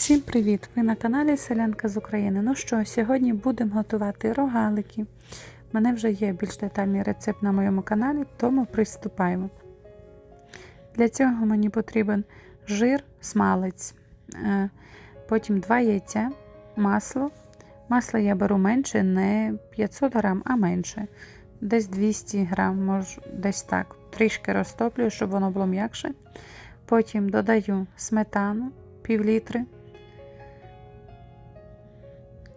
Всім привіт! Ви на каналі Селянка з України. Ну що, сьогодні будемо готувати рогалики. У мене вже є більш детальний рецепт на моєму каналі, тому приступаємо. Для цього мені потрібен жир, смалець, е, потім 2 яйця, масло. Масло я беру менше, не 500 грам, а менше. Десь 200 грам, може, десь так. Трішки розтоплюю, щоб воно було м'якше. Потім додаю сметану пів літри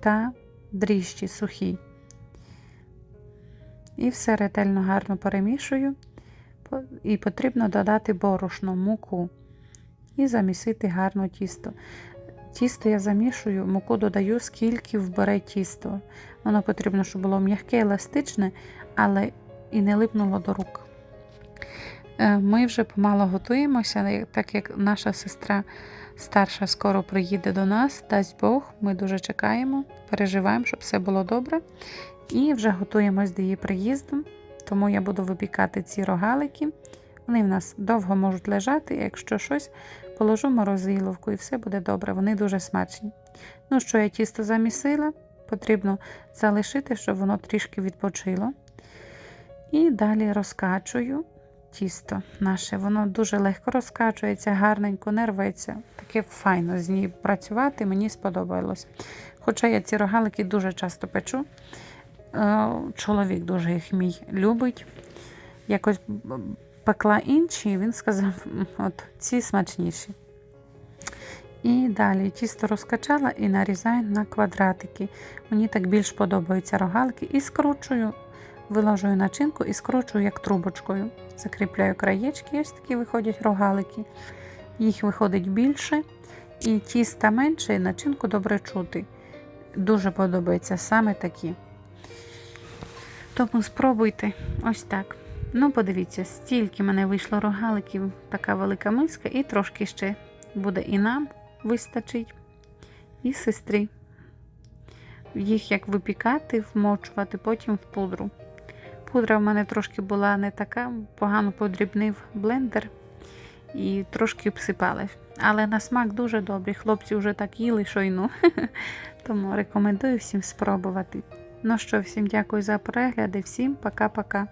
та дріжджі сухі. І все ретельно гарно перемішую. І потрібно додати борошно, муку і замісити гарно тісто. Тісто я замішую, муку додаю, скільки вбере тісто. Воно потрібно, щоб було м'яке, еластичне, але і не липнуло до рук. Е, Ми вже помало готуємося, так як наша сестра старша скоро приїде до нас, дасть Бог, ми дуже чекаємо, переживаємо, щоб все було добре. І вже готуємось до її приїзду, тому я буду випікати ці рогалики. Вони в нас довго можуть лежати, якщо щось, положу морозиловку і все буде добре. Вони дуже смачні. Ну що, я тісто замісила, потрібно залишити, щоб воно трішки відпочило. І далі розкачую тісто наше. Воно дуже легко розкачується, гарненько, не рветься. Таке файно з ній працювати, мені сподобалось. Хоча я ці рогалики дуже часто печу. Е, Чоловік дуже їх мій любить. Якось пекла інші, і він сказав, от ці смачніші. І далі тісто розкачала і нарізаю на квадратики. Мені так більш подобаються рогалики. І скручую, виложую начинку і скручую як трубочкою. Закріпляю краєчки, ось такі виходять рогалики. Їх виходить більше, і тіста менше, і начинку добре чути. Дуже подобаються саме такі. Тому спробуйте ось так. Ну, подивіться, стільки мене вийшло рогаликів, така велика миска, і трошки ще буде і нам вистачить, і сестрі. Їх як випікати, вмочувати, потім в пудру. Пудра в мене трошки була не така, погано подрібнив блендер і трошки обсипали. Але на смак дуже добрий. Хлопці вже так їли шойну. Тому рекомендую всім спробувати. Ну що, всім дякую за перегляди, всім пока-пока.